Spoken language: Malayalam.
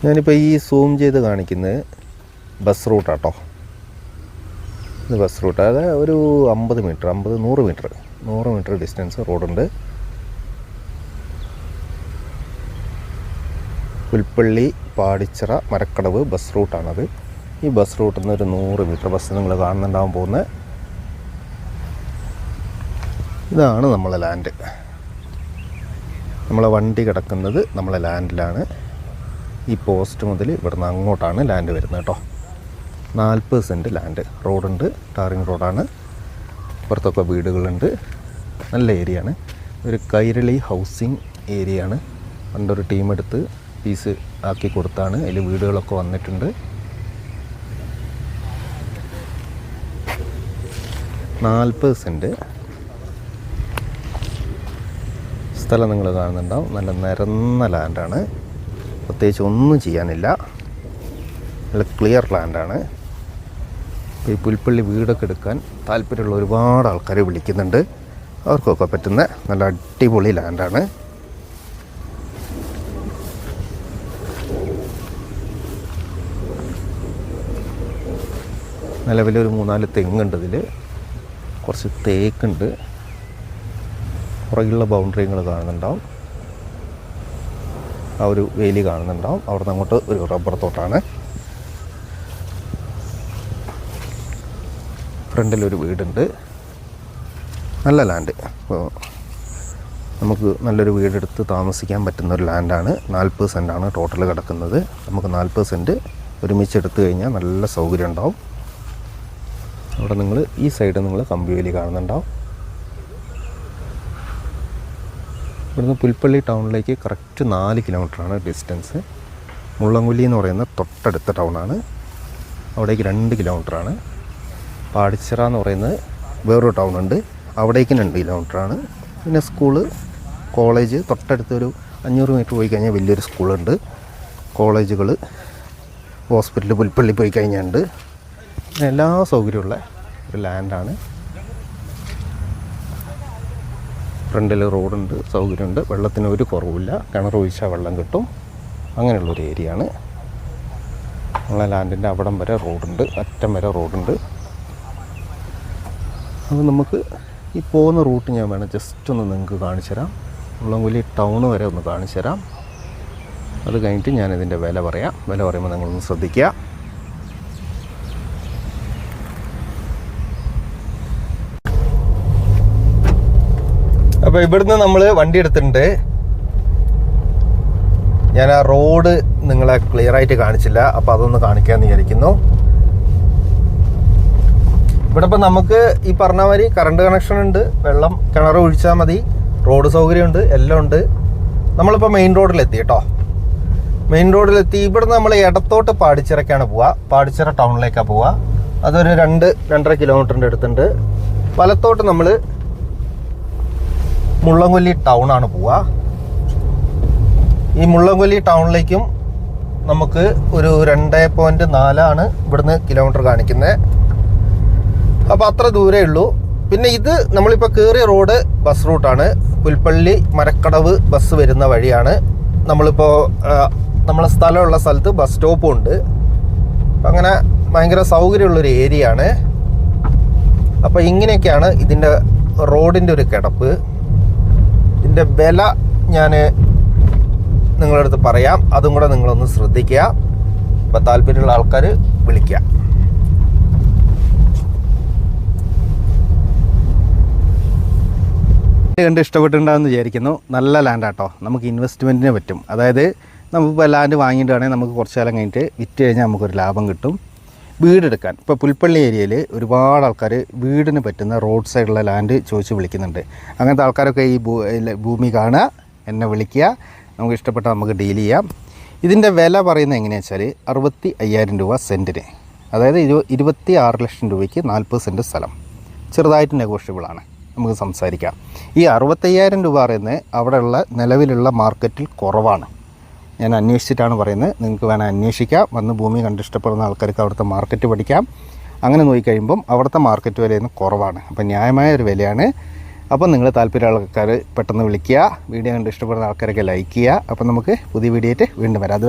ഞാനിപ്പോൾ ഈ സൂം ചെയ്ത് കാണിക്കുന്നത് ബസ് റൂട്ടാട്ടോ ഇത് ബസ് റൂട്ട് അതായത് ഒരു അമ്പത് മീറ്റർ അമ്പത് നൂറ് മീറ്റർ നൂറ് മീറ്റർ ഡിസ്റ്റൻസ് റോഡുണ്ട് പുൽപ്പള്ളി പാടിച്ചിറ മരക്കടവ് ബസ് റൂട്ടാണത് ഈ ബസ് റൂട്ടിൽ നിന്ന് ഒരു നൂറ് മീറ്റർ ബസ് നിങ്ങൾ കാണുന്നുണ്ടാവാൻ പോകുന്നത് ഇതാണ് നമ്മളെ ലാൻഡ് നമ്മളെ വണ്ടി കിടക്കുന്നത് നമ്മളെ ലാൻഡിലാണ് ഈ പോസ്റ്റ് മുതൽ ഇവിടുന്ന് അങ്ങോട്ടാണ് ലാൻഡ് വരുന്നത് കേട്ടോ. നാൽപ്പത് സെന്റ് ലാൻഡ് റോഡുണ്ട് ടാറിങ് റോഡാണ് പുറത്തൊക്കെ വീടുകളുണ്ട്. നല്ല ഏരിയ ആണ്. ഒരു കൈരളി ഹൗസിംഗ് ഏരിയ ആണ്. പണ്ടൊരു ടീം എടുത്ത് പീസ് ആക്കി കൊടുത്താണ്. അതിൽ വീടുകളൊക്കെ വന്നിട്ടുണ്ട്. നാൽപ്പത് സെന്റ് സ്ഥലം നിങ്ങൾ കാണുന്നുണ്ടാവും. നല്ല നിരന്ന ലാൻഡാണ് പ്രത്യേകിച്ച് ഒന്നും ചെയ്യാനില്ല. നല്ല ക്ലിയർ ലാൻഡാണ് ഈ പുൽപ്പള്ളി വീടൊക്കെ എടുക്കാൻ താല്പര്യമുള്ള ഒരുപാട് ആൾക്കാരെ വിളിക്കുന്നുണ്ട്. അവർക്കൊക്കെ പറ്റുന്ന നല്ല അടിപൊളി ലാൻഡാണ് നിലവിലൊരു മൂന്നാൽ തെങ്ങുണ്ട് ഇതിൽ കുറച്ച് തേക്കുണ്ട്. പുറകിലുള്ള ബൗണ്ടറി നിങ്ങൾ കാണുന്നുണ്ടാവും. ആ ഒരു വേലി കാണുന്നുണ്ടാവും. അവിടെ നിന്ന് അങ്ങോട്ട് ഒരു റബ്ബർ തോട്ടാണ്. ഫ്രണ്ടിലൊരു വീടുണ്ട്. നല്ല ലാൻഡ് അപ്പോൾ നമുക്ക് നല്ലൊരു വീടെടുത്ത് താമസിക്കാൻ പറ്റുന്ന ഒരു ലാൻഡാണ് നാൽപ്പത് സെന്റാണ് ടോട്ടൽ കിടക്കുന്നത്. നമുക്ക് നാൽപ്പത് സെന്റ് ഒരുമിച്ച് എടുത്തു കഴിഞ്ഞാൽ നല്ല സൗകര്യം ഉണ്ടാവും. അവിടെ നിങ്ങൾ ഈ സൈഡ് നിങ്ങൾ കമ്പിവേലി കാണുന്നുണ്ടാവും. ഇവിടുന്ന് പുൽപ്പള്ളി ടൗണിലേക്ക് കറക്റ്റ് നാല് കിലോമീറ്ററാണ് ഡിസ്റ്റൻസ്. മുള്ളങ്കുല്ലി എന്ന് പറയുന്ന തൊട്ടടുത്ത ടൗണാണ്. അവിടേക്ക് രണ്ട് കിലോമീറ്ററാണ്. പാടിച്ചിറ എന്ന് പറയുന്നത് വേറൊരു ടൗൺ ഉണ്ട് അവിടേക്ക് രണ്ട് കിലോമീറ്ററാണ്. പിന്നെ സ്കൂൾ കോളേജ് തൊട്ടടുത്തൊരു അഞ്ഞൂറ് മീറ്റർ പോയി കഴിഞ്ഞാൽ വലിയൊരു സ്കൂളുണ്ട്. കോളേജുകൾ ഹോസ്പിറ്റൽ പുൽപ്പള്ളി പോയി കഴിഞ്ഞാൽ എല്ലാ സൗകര്യമുള്ള ഒരു ലാൻഡാണ്. ഫ്രണ്ടിൽ റോഡുണ്ട് സൗകര്യമുണ്ട്. വെള്ളത്തിന് ഒരു കുറവില്ല. കിണർ ഒഴിച്ചാൽ വെള്ളം കിട്ടും. അങ്ങനെയുള്ളൊരു ഏരിയ ആണ് നമ്മളെ ലാൻഡിന്റെ അവിടം വരെ റോഡുണ്ട്. അറ്റം വരെ റോഡുണ്ട്. അപ്പോൾ നമുക്ക് ഈ പോകുന്ന റൂട്ട് ഞാൻ വേണം ജസ്റ്റ് ഒന്ന് നിങ്ങൾക്ക് കാണിച്ചു തരാം. ഉള്ളംകുലി ടൗൺ വരെ ഒന്ന് കാണിച്ചു തരാം. അത് കഴിഞ്ഞിട്ട് ഞാനിതിന്റെ വില പറയാം. വില പറയുമ്പോൾ നിങ്ങളൊന്ന് ശ്രദ്ധിക്കുക. അപ്പോൾ ഇവിടുന്ന് നമ്മൾ വണ്ടി എടുത്തിട്ടുണ്ട്. ഞാൻ ആ റോഡ് നിങ്ങളെ ക്ലിയർ ആയിട്ട് കാണിച്ചില്ല. അപ്പോൾ അതൊന്ന് കാണിക്കാമെന്ന് വിചാരിക്കുന്നു. ഇവിടെ ഇപ്പം നമുക്ക് ഈ പറഞ്ഞ മാതിരി കറണ്ട് കണക്ഷൻ ഉണ്ട്. വെള്ളം കിണർ ഒഴിച്ചാൽ മതി. റോഡ് സൗകര്യമുണ്ട്. എല്ലാം ഉണ്ട്. നമ്മളിപ്പോൾ മെയിൻ റോഡിലെത്തി കേട്ടോ. മെയിൻ റോഡിലെത്തി ഇവിടുന്ന് നമ്മൾ ഇടത്തോട്ട് പാടിച്ചിറക്കാണ് പോവുക പാടിച്ചിറ ടൗണിലേക്കാണ് പോവുക അതൊരു രണ്ട് രണ്ടര കിലോമീറ്ററിന്റെ അടുത്തുണ്ട്. വലത്തോട്ട് നമ്മൾ മുള്ളംകൊല്ലി ടൗൺ ആണ് പോവുക. ഈ മുള്ളംകൊല്ലി ടൗണിലേക്കും നമുക്ക് ഒരു രണ്ട് പോയിന്റ് നാലാണ് ഇവിടുന്ന് കിലോമീറ്റർ കാണിക്കുന്നത്. അപ്പോൾ അത്ര ദൂരേ ഉള്ളൂ. പിന്നെ ഇത് നമ്മളിപ്പോൾ കയറിയ റോഡ് ബസ് റൂട്ടാണ്. പുൽപ്പള്ളി മരക്കടവ് ബസ് വരുന്ന വഴിയാണ്. നമ്മളിപ്പോൾ നമ്മളെ സ്ഥലമുള്ള സ്ഥലത്ത് ബസ് സ്റ്റോപ്പും ഉണ്ട്. അങ്ങനെ ഭയങ്കര സൗകര്യമുള്ളൊരു ഏരിയ ആണ് അപ്പോൾ ഇങ്ങനെയൊക്കെയാണ് ഇതിന്റെ റോഡിന്റെ ഒരു കിടപ്പ്. ഇതിന്റെ വില ഞാൻ നിങ്ങളുടെ അടുത്ത് പറയാം. അതും കൂടെ നിങ്ങളൊന്ന് ശ്രദ്ധിക്കുക. അപ്പോൾ താല്പര്യമുള്ള ആൾക്കാർ വിളിക്കുക. കണ്ട് ഇഷ്ടപ്പെട്ടിട്ടുണ്ടാകുമെന്ന് വിചാരിക്കുന്നു. നല്ല ലാൻഡാട്ടോ നമുക്ക് ഇൻവെസ്റ്റ്മെന്റിന് പറ്റും. അതായത് നമുക്കിപ്പോൾ ലാൻഡ് വാങ്ങിയിട്ടാണെങ്കിൽ നമുക്ക് കുറച്ച് കാലം കഴിഞ്ഞിട്ട് വിറ്റ് കഴിഞ്ഞാൽ നമുക്കൊരു ലാഭം കിട്ടും. വീടെടുക്കാൻ. ഇപ്പോൾ പുൽപ്പള്ളി ഏരിയയിൽ ഒരുപാട് ആൾക്കാർ വീടിന് പറ്റുന്ന റോഡ് സൈഡുള്ള ലാൻഡ് ചോദിച്ച് വിളിക്കുന്നുണ്ട്. അങ്ങനത്തെ ആൾക്കാരൊക്കെ ഈ ഭൂമി കാണുക എന്നെ വിളിക്കുക നമുക്ക് ഇഷ്ടപ്പെട്ട നമുക്ക് ഡീൽ ചെയ്യാം. ഇതിന്റെ വില പറയുന്നത് എങ്ങനെയാണെന്ന് വെച്ചാൽ അറുപത്തി അയ്യായിരം രൂപ സെന്റിന് അതായത് ഇരു ഇരുപത്തി ആറ് ലക്ഷം രൂപയ്ക്ക് നാൽപ്പത് സെന്റ് സ്ഥലം. ചെറുതായിട്ട് നെഗോഷ്യബിളാണ് നമുക്ക് സംസാരിക്കാം. ഈ അറുപത്തയ്യായിരം രൂപ പറയുന്നത് അവിടെയുള്ള നിലവിലുള്ള മാർക്കറ്റിൽ കുറവാണ്. ഞാൻ അന്വേഷിച്ചിട്ടാണ് പറയുന്നത്. നിങ്ങൾക്ക് വേണം അന്വേഷിക്കാം. വന്ന് ഭൂമി കണ്ടിഷ്ടപ്പെടുന്ന ആൾക്കാർക്ക് അവിടുത്തെ മാർക്കറ്റ് പഠിക്കാം. അങ്ങനെ നോക്കിക്കഴിയുമ്പം അവിടുത്തെ മാർക്കറ്റ് വിലയിൽ നിന്ന് കുറവാണ്. അപ്പോൾ ന്യായമായ ഒരു വിലയാണ്. അപ്പം നിങ്ങൾ താല്പര്യമുള്ള ആൾക്കാർ പെട്ടെന്ന് വിളിക്കുക. വീഡിയോ കണ്ട് ഇഷ്ടപ്പെടുന്ന ആൾക്കാരൊക്കെ ലൈക്ക് ചെയ്യുക. അപ്പം നമുക്ക് പുതിയ വീഡിയോ ആയിട്ട് വീണ്ടും വരാം. അതുവരെ